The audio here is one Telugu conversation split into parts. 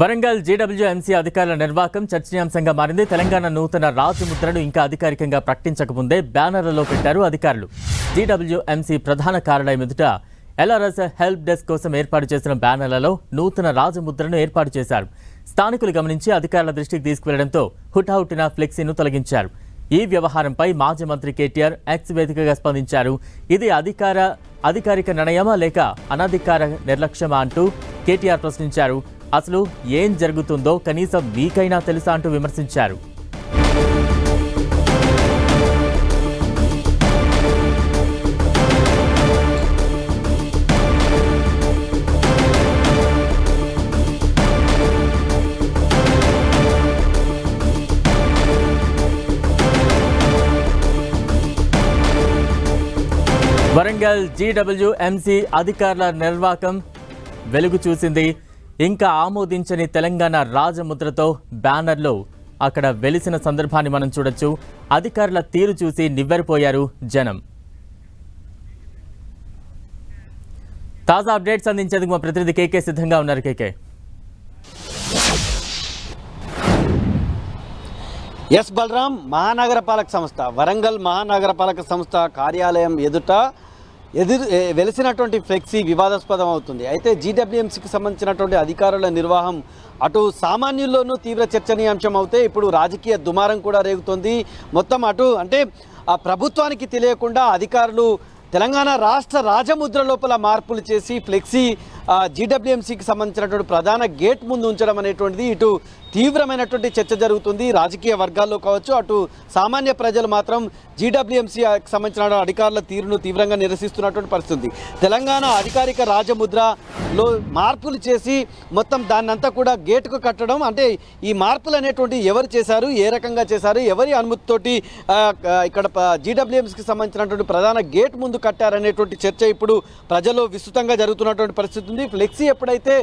వరంగల్ జీడబ్ల్యూఎంసీ అధికారుల నిర్వాహకం చర్చనీయాంశంగా మారింది. తెలంగాణ నూతన రాజముద్రను ఇంకా అధికారికంగా ప్రకటించకముందే బ్యానర్లలో పెట్టారు అధికారులు. జీడబ్ల్యూఎంసీ ప్రధాన కార్యాలయం ఎదుట ఎల్ఆర్ఎస్ హెల్ప్ డెస్క్ కోసం ఏర్పాటు చేసిన బ్యానర్లలో నూతన రాజముద్రను ఏర్పాటు చేశారు. స్థానికులు గమనించి అధికారుల దృష్టికి తీసుకువెళ్ళడంతో హుటాహుటిన ఫ్లెక్సీను తొలగించారు. ఈ వ్యవహారంపై మాజీ మంత్రి కేటీఆర్ ఎక్స్ వేదికగా స్పందించారు. ఇది అధికార అధికారిక నిర్ణయమా లేక అనధికార నిర్లక్ష్యమా అంటూ కేటీఆర్ ప్రశ్నించారు. అసలు ఏం జరుగుతుందో కనీసం మీకైనా తెలుసా అంటూ విమర్శించారు. వరంగల్ జీడబ్ల్యూఎంసీ అధికారుల నిర్వాకం వెలుగు చూసింది. ఇంకా ఆమోదించని తెలంగాణ రాజముద్రతో బ్యానర్లో అక్కడ వెలిసిన సందర్భాన్ని మనం చూడొచ్చు. అధికారుల తీరు చూసి నివ్వెరపోయారు జనం. తాజా అప్డేట్స్ అందించేందుకు మా ప్రతినిధి కేకే సిద్ధంగా ఉన్నారు కేకే. ఎస్ బలరాం మహానగరపాలక సంస్థ వరంగల్ మహానగరపాలక సంస్థ కార్యాలయం ఎదుట ఎదురు వెలిసినటువంటి ఫ్లెక్సీ వివాదాస్పదం అవుతుంది. అయితే జీడబ్ల్యూఎంసీకి సంబంధించినటువంటి అధికారుల నిర్వాహం అటు సామాన్యుల్లోనూ తీవ్ర చర్చనీయాంశం అవుతే ఇప్పుడు రాజకీయ దుమారం కూడా రేగుతుంది. మొత్తం అటు అంటే ఆ ప్రభుత్వానికి తెలియకుండా అధికారులు తెలంగాణ రాష్ట్ర రాజముద్ర లోపల మార్పులు చేసి ఫ్లెక్సీ జీడబ్ల్యూఎంసీకి సంబంధించినటువంటి ప్రధాన గేట్ ముందు ఉంచడం అనేటువంటిది ఇటు తీవ్రమైనటువంటి చర్చ జరుగుతుంది. రాజకీయ వర్గాల్లో కావచ్చు అటు సామాన్య ప్రజలు మాత్రం జీడబ్ల్యూఎంసీకి సంబంధించిన అధికారుల తీరును తీవ్రంగా నిరసిస్తున్నటువంటి పరిస్థితి. తెలంగాణ అధికారిక రాజముద్రలో మార్పులు చేసి మొత్తం దాన్నంతా కూడా గేటుకు కట్టడం అంటే ఈ మార్పులు అనేటువంటి ఎవరు చేశారు ఏ రకంగా చేశారు ఎవరి అనుమతితోటి ఇక్కడ జీడబ్ల్యూఎంసీకి సంబంధించినటువంటి ప్రధాన గేట్ ముందు కట్టారనేటువంటి చర్చ ఇప్పుడు ప్రజల్లో విస్తృతంగా జరుగుతున్నటువంటి పరిస్థితి ఉంది. ఫ్లెక్సీ ఎప్పుడైతే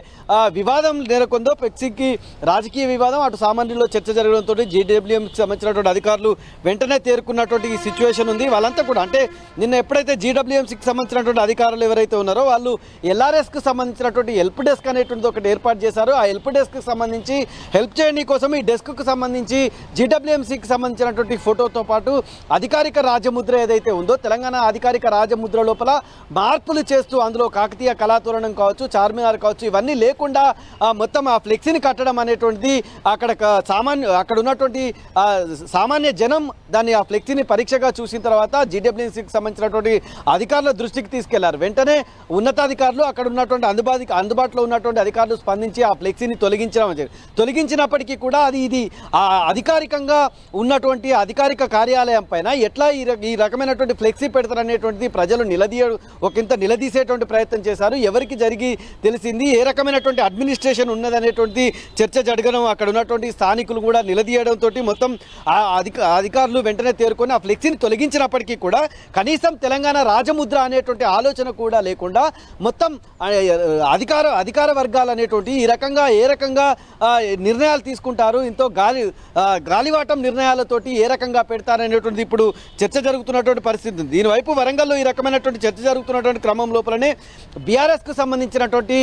వివాదం నెలకొందో ఫ్లెక్సీకి రాజకీయ వివాదం అటు సామాన్యుల్లో చర్చ జరగడంతో జీడబ్ల్యూఎంకి సంబంధించినటువంటి అధికారులు వెంటనే తేరుకున్నటువంటి ఈ సిచ్యువేషన్ ఉంది. వాళ్ళంతా కూడా అంటే నిన్న ఎప్పుడైతే జీడబ్ల్యూఎంసీకి సంబంధించినటువంటి అధికారులు ఎవరైతే ఉన్నారో వాళ్ళు ఎల్ఆర్ఎస్కి సంబంధించినటువంటి హెల్ప్ డెస్క్ అనేటువంటిది ఒకటి ఏర్పాటు చేశారు. ఆ హెల్ప్ డెస్క్కి సంబంధించి హెల్ప్ చేయండి కోసం ఈ డెస్క్కు సంబంధించి జీడబ్ల్యూఎంసీకి సంబంధించినటువంటి ఫోటోతో పాటు అధికారిక రాజముద్ర ఏదైతే ఉందో తెలంగాణ అధికారిక రాజముద్ర లోపల మార్పులు చేస్తూ అందులో కాకతీయ కళాతోరణం కావచ్చు చార్మినార్ కావచ్చు ఇవన్నీ లేకుండా ఆ, మొత్తం ఆ ఫ్లెక్సీని కట్టడం అనేటువంటిది అక్కడ సామాన్య అక్కడ ఉన్నటువంటి సామాన్య జనం దాన్ని ఆ ఫ్లెక్సీని పరీక్షగా చూసిన తర్వాత జీడబ్ల్యూసీకి సంబంధించినటువంటి అధికారుల దృష్టికి తీసుకెళ్ళారు వెంటనే ఉన్నతాధికారులు అక్కడ ఉన్నటువంటి అందుబాటు అందుబాటులో ఉన్నటువంటి అధికారులు స్పందించి ఆ ఫ్లెక్సీని తొలగించడం జరిగింది. తొలగించినప్పటికీ కూడా అది ఇది ఆ అధికారికంగా ఉన్నటువంటి అధికారిక కార్యాలయం పైన ఎట్లా ఈ ఈ రకమైనటువంటి ఫ్లెక్సీ పెడతారనేటువంటిది ప్రజలు నిలదీయ ఒకంత నిలదీసేటువంటి ప్రయత్నం చేశారు ఎవరికి జరిగి తెలిసింది. ఏ రకమైనటువంటి అడ్మినిస్ట్రేషన్ ఉన్నదనేటువంటి చర్చ జరగడం అక్కడ ఉన్నటువంటి స్థానికులు కూడా నిలదీయడంతో మొత్తం అధిక అధికారులు వెంటనే తేరుకొని ఆ ఫ్లెక్సీని తొలగించినప్పటికీ కూడా కనీసం తెలంగాణ రాజముద్ర అనేటువంటి ఆలోచన కూడా లేకుండా మొత్తం అధికార అధికార వర్గాలు అనేటువంటి ఈ రకంగా ఏ రకంగా నిర్ణయాలు తీసుకుంటారు ఇంతో గాలి గాలివాటం నిర్ణయాలతోటి ఏ రకంగా పెడతారనేటువంటిది ఇప్పుడు చర్చ జరుగుతున్నటువంటి పరిస్థితి ఉంది. దీనివైపు వరంగల్లో ఈ రకమైనటువంటి చర్చ జరుగుతున్నటువంటి క్రమం లోపలనే బీఆర్ఎస్కు సంబంధించిన ఉన్నటువంటి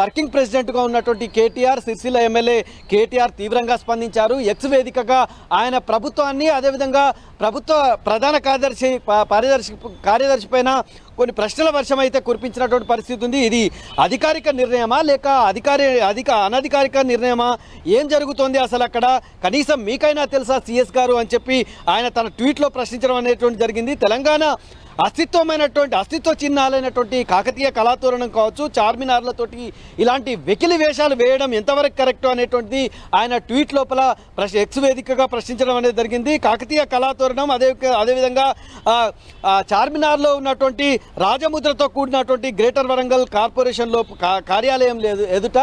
వర్కింగ్ ప్రెసిడెంట్గా ఉన్నటువంటి కేటీఆర్ సిరిసిల్ల ఎమ్మెల్యే కేటీఆర్ తీవ్రంగా స్పందించారు. ఎక్స్ వేదికగా ఆయన ప్రభుత్వాన్ని అదేవిధంగా ప్రభుత్వ ప్రధాన కార్యదర్శి కార్యదర్శి కార్యదర్శి పైన కొన్ని ప్రశ్నల వర్షం అయితే కురిపించినటువంటి పరిస్థితి ఉంది. ఇది అధికారిక నిర్ణయమా లేక అధికారి అధిక అనధికారిక నిర్ణయమా? ఏం జరుగుతోంది అసలు అక్కడ? కనీసం మీకైనా తెలుసా సిఎస్ గారు అని చెప్పి ఆయన తన ట్వీట్లో ప్రశ్నించడం అనేటువంటి జరిగింది. తెలంగాణ అస్తిత్వమైనటువంటి అస్తిత్వ చిహ్నాలైనటువంటి కాకతీయ కళాతోరణం కావచ్చు చార్మినార్లతోటి ఇలాంటి వెకిలి వేషాలు వేయడం ఎంతవరకు కరెక్ట్ అనేటువంటిది ఆయన ట్వీట్ లోపల ప్రశ్న ఎక్స్ వేదికగా ప్రశ్నించడం అనేది జరిగింది. కాకతీయ కళాతోరణం అదే అదేవిధంగా చార్మినార్లో ఉన్నటువంటి రాజముద్రతో కూడినటువంటి గ్రేటర్ వరంగల్ కార్పొరేషన్లో కార్యాలయం లేదు ఎదుట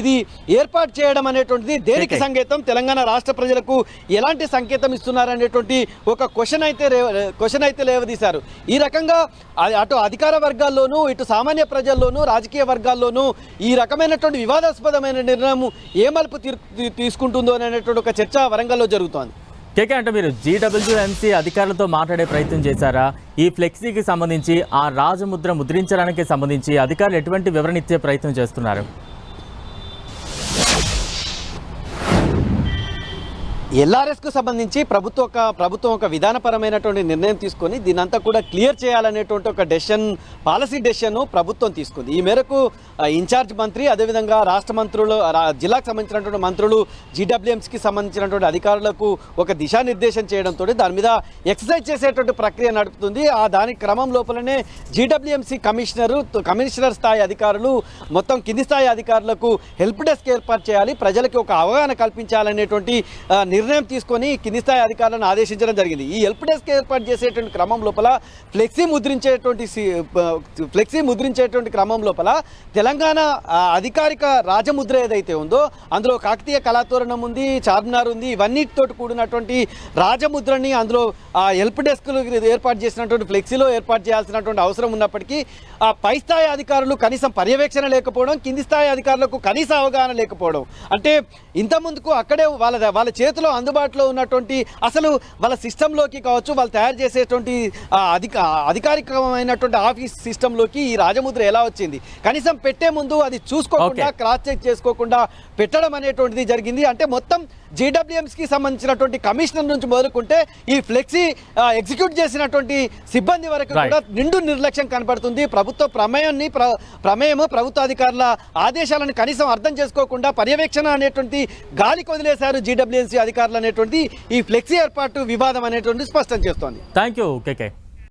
ఇది ఏర్పాటు చేయడం అనేటువంటిది దేనికి. సంకేతం? తెలంగాణ రాష్ట్ర ప్రజలకు ఎలాంటి సంకేతం ఇస్తున్నారనేటువంటి ఒక క్వశ్చన్ అయితే క్వశ్చన్ అయితే లేవదీశారు. ఈ రకంగా అటు అధికార వర్గాల్లోనూ ఇటు సామాన్య ప్రజల్లోనూ రాజకీయ వర్గాల్లోనూ ఈ రకమైనటువంటి వివాదాస్పదమైన నిర్ణయం ఏ మలుపు తీసుకుంటుందో అనేటువంటి ఒక చర్చ వరంగల్లో జరుగుతోంది. కేకే అంటే మీరు జీడబ్ల్యూఎంసీ అధికారులతో మాట్లాడే ప్రయత్నం చేశారా? ఈ ఫ్లెక్సీకి సంబంధించి ఆ రాజముద్ర ముద్రించడానికి సంబంధించి అధికారులు ఎటువంటి వివరణ ఇచ్చే ప్రయత్నం చేస్తున్నారు? ఎల్ఆర్ఎస్కు సంబంధించి ప్రభుత్వం ఒక ప్రభుత్వం ఒక విధానపరమైనటువంటి నిర్ణయం తీసుకొని దీనంతా కూడా క్లియర్ చేయాలనేటువంటి ఒక డెసిషన్ పాలసీ డెసిషన్ ప్రభుత్వం తీసుకుంది. ఈ మేరకు ఇన్ఛార్జ్ మంత్రి అదేవిధంగా రాష్ట్ర మంత్రులు జిల్లాకు సంబంధించినటువంటి మంత్రులు జీడబ్ల్యూఎంసీకి సంబంధించినటువంటి అధికారులకు ఒక దిశానిర్దేశం చేయడంతో దాని మీద ఎక్సర్సైజ్ చేసేటువంటి ప్రక్రియ నడుపుతుంది. ఆ దాని క్రమం లోపలనే జీడబ్ల్యూఎంసీ కమిషనరు కమిషనర్ స్థాయి అధికారులు మొత్తం కింది స్థాయి అధికారులకు హెల్ప్ డెస్క్ ఏర్పాటు చేయాలి. ప్రజలకి ఒక అవగాహన కల్పించాలనేటువంటి నిర్ణయం తీసుకొని కింది స్థాయి అధికారులను ఆదేశించడం జరిగింది. ఈ హెల్ప్ డెస్క్ ఏర్పాటు చేసేటువంటి క్రమం లోపల ఫ్లెక్సీ ముద్రించేటువంటి ఫ్లెక్సీ ముద్రించేటువంటి క్రమం లోపల తెలంగాణ అధికారిక రాజముద్ర ఏదైతే ఉందో అందులో కాకతీయ కళాతోరణం ఉంది చార్మినార్ ఉంది ఇవన్నిటితో కూడినటువంటి రాజముద్రని అందులో ఆ హెల్ప్ డెస్క్లు ఏర్పాటు చేసినటువంటి ఫ్లెక్సీలో ఏర్పాటు చేయాల్సినటువంటి అవసరం ఉన్నప్పటికీ ఆ పై స్థాయి అధికారులు కనీసం పర్యవేక్షణ లేకపోవడం కింది స్థాయి అధికారులకు కనీస అవగాహన లేకపోవడం. అంటే ఇంత ముందుకు అక్కడే వాళ్ళ వాళ్ళ చేతిలో అందుబాటులో ఉన్నటువంటి అసలు వాళ్ళ సిస్టంలోకి కావచ్చు వాళ్ళు తయారు చేసేటువంటి అధిక అధికారికమైనటువంటి ఆఫీస్ సిస్టంలోకి ఈ రాజముద్ర ఎలా వచ్చింది కనీసం పెట్టే ముందు అది చూసుకోకుండా. క్రాస్ చెక్ చేసుకోకుండా పెట్టడం అనేటువంటిది జరిగింది అంటే మొత్తం కి సంబంధించినటువంటి కమిషనర్ నుంచి మొదలుకుంటే ఈ ఫ్లెక్సీ ఎగ్జిక్యూట్ చేసినటువంటి సిబ్బంది వరకు. కూడా నిండు నిర్లక్ష్యం కనపడుతుంది ప్రభుత్వ ప్రమేయాన్ని ప్ర ప్రమేయము ప్రభుత్వ అధికారుల ఆదేశాలను కనీసం అర్థం చేసుకోకుండా పర్యవేక్షణ అనేటువంటి గాలి వదిలేశారు జీడబ్ల్యూఎంసీ అధికారులు అనేటువంటి ఈ ఫ్లెక్సీ ఏర్పాటు వివాదం అనేటువంటి స్పష్టం చేస్తోంది. Thank you KK